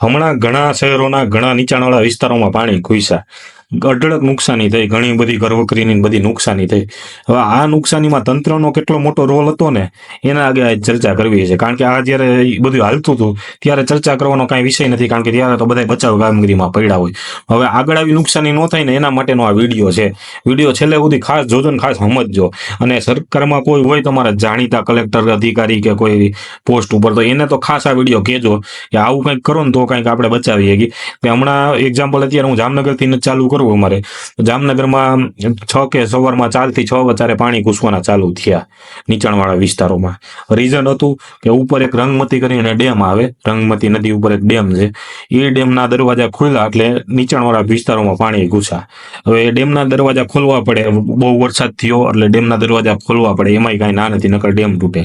હમણાં ઘણા શહેરોના ઘણા નીચાણવાળા વિસ્તારોમાં પાણી ઘૂસ્યા અઢળક નુકસાની થઈ, ઘણી બધી ઘરવકરીની બધી નુકસાની થઈ. હવે આ નુકસાનીમાં તંત્રનો કેટલો મોટો રોલ હતો ને, એના આગે ચર્ચા કરવી છે. કારણ કે આ જ્યારે બધું હાલતું હતું, ત્યારે ચર્ચા કરવાનો કાંઈ વિષય નથી, કારણ કે ત્યારે તો બધા બચાવ કામગીરીમાં પડ્યા હોય. હવે આગળ આવી નુકસાની ન થાય ને, એના માટેનો આ વીડિયો છે. વીડિયો છેલ્લે સુધી ખાસ જોજો ને ખાસ સમજજો. અને સરકારમાં કોઈ હોય તમારા જાણીતા કલેક્ટર, અધિકારી કે કોઈ પોસ્ટ ઉપર, તો એને તો ખાસ આ વીડિયો કહેજો કે આવું કંઈક કરો ને તો કંઈક આપણે બચાવીએ. કે હમણાં એક્ઝામ્પલ અત્યારે હું જામનગરથી ચાલુ કરું અમારે? તો જામનગરમાં છ કે સવારમાં ચારથી છ વચારે પાણી ઘૂસવાના ચાલુ થયા નીચાણવાળા વિસ્તારોમાં. રીઝન હતું કે ઉપર એક રંગમતી કરીને ડેમ આવે. રંગમતી નદી ઉપર એક ડેમ છે. એ ડેમના દરવાજા ખુલ્લા એટલે નીચાણવાળા વિસ્તારોમાં પાણી ઘૂસા હવે ડેમના દરવાજા ખોલવા પડે. બહુ વરસાદ થયો એટલે ડેમના દરવાજા ખોલવા પડે. એમાંય કાંઈ ના નથી, નકર ડેમ તૂટે.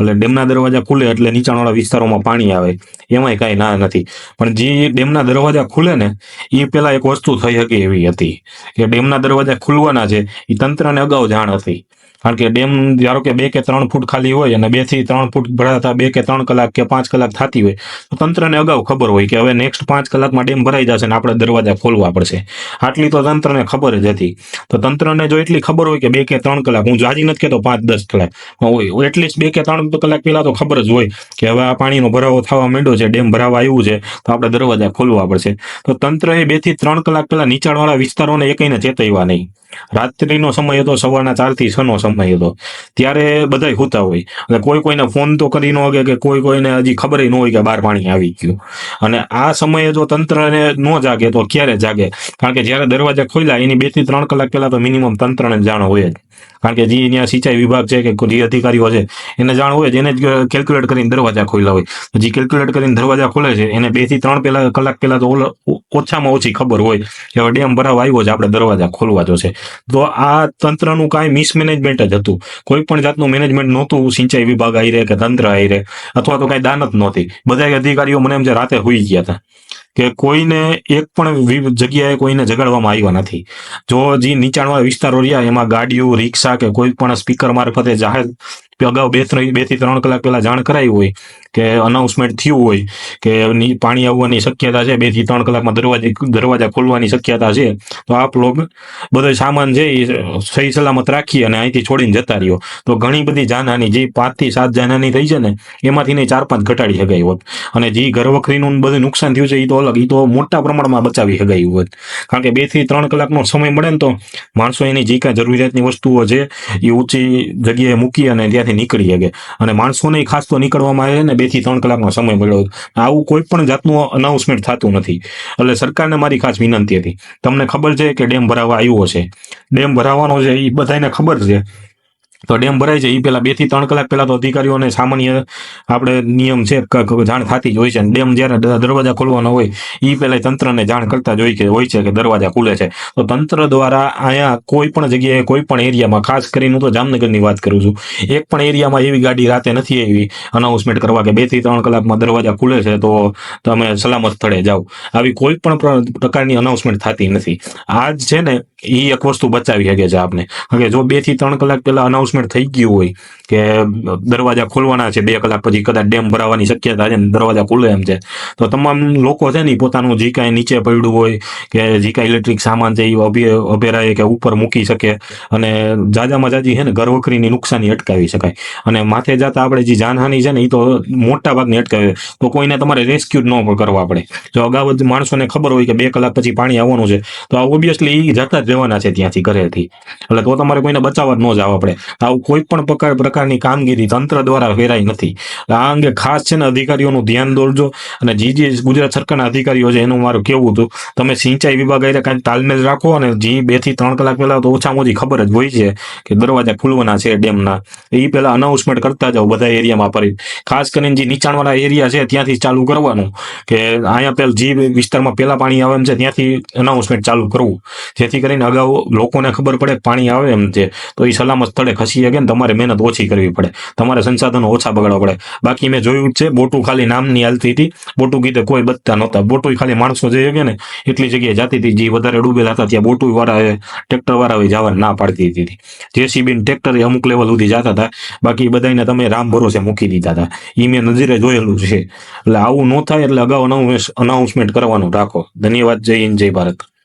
એટલે ડેમના દરવાજા ખુલે એટલે નીચાણવાળા વિસ્તારોમાં પાણી આવે. એમાંય કાંઈ ના નથી. પણ જે ડેમના દરવાજા ખુલે ને એ પેલા એક વસ્તુ થઈ શકે એવી. હતી. કે ડેમના દરવાજા ખુલવાના છે. એ તંત્રને અગાઉ જાણ હતી. કારણ કે ડેમ ધારો કે બે કે ત્રણ ફૂટ ખાલી હોય અને બેથી ત્રણ ફૂટ ભરાતા બે કે ત્રણ કલાક કે પાંચ કલાક થતી હોય, તો તંત્રને અગાઉ ખબર હોય કે હવે નેક્સ્ટ પાંચ કલાકમાં ડેમ ભરાઈ જશે ને આપણે દરવાજા ખોલવા પડશે. આટલી તો તંત્રને ખબર જ હતી. તો તંત્રને જો એટલી ખબર હોય કે બે કે ત્રણ કલાક, હું જાજી નથી કહેતો પાંચ દસ કલાક હોય એટલીસ્ટ બે કે ત્રણ કલાક પહેલાં તો ખબર જ હોય કે હવે આ પાણીનો ભરાવો થવા માંડ્યો છે, ડેમ ભરાવા આવ્યું છે, તો આપણે દરવાજા ખોલવા પડશે. તો તંત્રએ બેથી ત્રણ કલાક પહેલા નીચાણવાળા વિસ્તારોને એકઈને ચેતવ્યા નહીં. રાત્રિનો સમય હતો સવારના ચારથી છનો છ સમય હતો ત્યારે બધાય હોતા હોય. અને કોઈ કોઈને ફોન તો કરી ન હોય કે કોઈ કોઈને હજી ખબર ન હોય કે બાર પાણી આવી ગયું. અને આ સમયે જો તંત્રને ન જાગે તો ક્યારે જાગે? કારણ કે જ્યારે દરવાજા ખોલ્યા એની બેથી ત્રણ કલાક પહેલા તો મિનિમમ તંત્રને જાણ હોય જ. કારણ કે જે ત્યાં સિંચાઈ વિભાગ છે કે જે અધિકારીઓ છે, એને જાણ હોય જેને જ કેલ્ક્યુલેટ કરીને દરવાજા ખોલ્યા હોય. જે કેલ્ક્યુલેટ કરીને દરવાજા ખોલે છે, એને બેથી ત્રણ પહેલા કલાક પહેલા તો ઓછામાં ઓછી ખબર હોય કે હવે ડેમ ભરાવા આવ્યો છે, આપણે દરવાજા ખોલવા જો છે તો આ તંત્રનું કાંઈ મિસમેનેજમેન્ટ જ હતું. કોઈ પણ જાતનું મેનેજમેન્ટ નહોતું, સિંચાઈ વિભાગ આવી રહે કે તંત્ર આવી રહે, અથવા તો કાંઈ દાનત નહોતી. બધા અધિકારીઓ મને એમ છે રાતે હોઈ ગયા હતા. કે કોઈને એક પણ જગ્યાએ કોઈને જગાડવામાં આવ્યા નથી. જો જે નીચાણવાળા વિસ્તારો રહ્યા, એમાં ગાડીઓ, રિક્ષા કે કોઈ પણ સ્પીકર મારફતે જાહેર અગાઉ બે ત્રણ, બેથી ત્રણ કલાક પહેલા જાણ કરાઈ હોય કે અનાઉન્સમેન્ટ થયું હોય કે પાણી આવવાની શક્યતા છે, બેથી ત્રણ કલાકમાં દરવાજે, દરવાજા ખોલવાની શક્યતા છે, તો આપ લોગ બધો સામાન છે એ સહી સલામત રાખી અને અહીંથી છોડીને જતા રહ્યો. તો ઘણી બધી જાનહાની, જે પાંચથી સાત જાનહાની થઈ છે ને, એમાંથી ને ચાર પાંચ ઘટાડી શકાય હોત. અને જે ઘરવખરીનું બધું નુકસાન થયું છે એ તો અલગ એ તો મોટા પ્રમાણમાં બચાવી શકાય હોત. કારણ કે બેથી ત્રણ કલાકનો સમય મળે ને તો માણસો એની જે કાંઈ જરૂરિયાતની વસ્તુઓ છે એ ઊંચી જગ્યાએ મૂકી અને ત્યાંથી નીકળી શકે. અને માણસોને ખાસ તો નીકળવામાં આવે ને, બેથી ત્રણ કલાકનો સમય મળ્યો આવું કોઈ પણ જાતનું અનાઉન્સમેન્ટ થતું નથી. એટલે સરકારને મારી ખાસ વિનંતી હતી. તમને ખબર છે કે ડેમ ભરાવા આવ્યો છે. ડેમ ભરાવાનો છે એ બધાને ખબર છે તો ડેમ ભરાય છે. એ પહેલા બેથી ત્રણ કલાક પહેલા તો અધિકારીઓને સામાન્ય આપણે નિયમ છે જાણ થતી જ હોય છે. ડેમ જ્યારે દરવાજા ખોલવાનો હોય એ પહેલા તંત્રને જાણ કરતા જ હોય કે, હોય છે કે દરવાજા ખુલે છે. તો તંત્ર દ્વારા અહીંયા કોઈ પણ જગ્યાએ, કોઈ પણ એરિયામાં, ખાસ કરીને હું તો જામનગરની વાત કરું છું, એક પણ એરિયામાં એવી ગાડી રાતે નથી આવી અનાઉન્સમેન્ટ કરવા કે બેથી ત્રણ કલાકમાં દરવાજા ખુલે છે તો તમે સલામત સ્થળે જાઓ. આવી કોઈ પણ પ્રકારની અનાઉન્સમેન્ટ થતી નથી. આજ છે ને એ એક વસ્તુ બચાવી શકે છે આપને. કે જો બેથી ત્રણ કલાક પહેલા અનાઉન્સમેન્ટ થઈ ગયું હોય કે દરવાજા ખોલવાના છે, બે કલાક પછી કદાચ ડેમ ભરાવાની શક્યતા છે દરવાજા ખુલે એમ છે, તો તમામ લોકો છે ને પોતાનું જે કાંઈ નીચે પડ્યું હોય કે જે કાંઈ ઇલેક્ટ્રિક સામાન છે એ અભેરાય કે ઉપર મૂકી શકે અને જાજામાં જાજી છે ને ઘરવખરીની નુકસાની અટકાવી શકાય. અને માથે જતા આપણે જે જાનહાની છે ને એ તો મોટા ભાગની અટકાવે તો કોઈને તમારે રેસ્ક્યુ ન કરવા પડે. જો અગાઉ જ માણસોને ખબર હોય કે બે કલાક પછી પાણી આવવાનું છે, તો ઓબ્વિયસલી જતા જ રહેવાના છે ત્યાંથી ઘરેથી. એટલે તો તમારે કોઈને બચાવવા ન જાવ આપણે. આવું કોઈ પણ પ્રકારની કામગીરી તંત્ર દ્વારા ફેરાઈ નથી. આ અંગે ખાસ છે ને અધિકારીઓનું ધ્યાન દોરજો અને જે જે ગુજરાત સરકારના અધિકારીઓ છે એનું મારું કેવું હતું. તમે સિંચાઈ વિભાગ આઈને કાંઈ તાલમેલ રાખો અને જે બેથી ત્રણ કલાક પહેલા તો ઓછામાં ઓછી ખબર જ હોય છે કે દરવાજા ખુલવાના છે ડેમના. એ પહેલા અનાઉન્સમેન્ટ કરતા જાઓ બધા એરિયામાં ફરી. ખાસ કરીને જે નીચાણવાળા એરિયા છે ત્યાંથી ચાલુ કરવાનું. કે અહીંયા પેલ જે વિસ્તારમાં પહેલા પાણી આવે એમ છે ત્યાંથી અનાઉન્સમેન્ટ ચાલુ કરવું. જેથી કરીને કરીને અગાઉ લોકોને ખબર પડે પાણી આવે એમ છે. તો એ સલામત સ્થળે ખસી શકે ને તમારે મહેનત ઓછી કરવી પડે. તમારે સંસાધનો ઓછા બગાડવા પડે. બાકી મેં જોયું છે, બોટું ખાલી નામની હાલતી હતી. બોટું કીધે કોઈ બચતા નહોતા. બોટું ખાલી માણસો જઈ શકે ને, એટલી જગ્યાએ જતી હતી. જે વધારે ડૂબેલા હતા, ત્યાં બોટું વાળા ટ્રેક્ટર વાળા જવા ના પાડતી હતી જેસીબી ટ્રેક્ટર અમુક લેવલ સુધી જતા હતા. બાકી બધાને તમે રામ ભરોસે મૂકી દીધા હતા. એ મેં નજરે જોયેલું છે. એટલે આવું ન થાય એટલે અગાઉ અનાઉન્સમેન્ટ કરવાનું રાખો. ધન્યવાદ. જય હિન્દ, જય ભારત.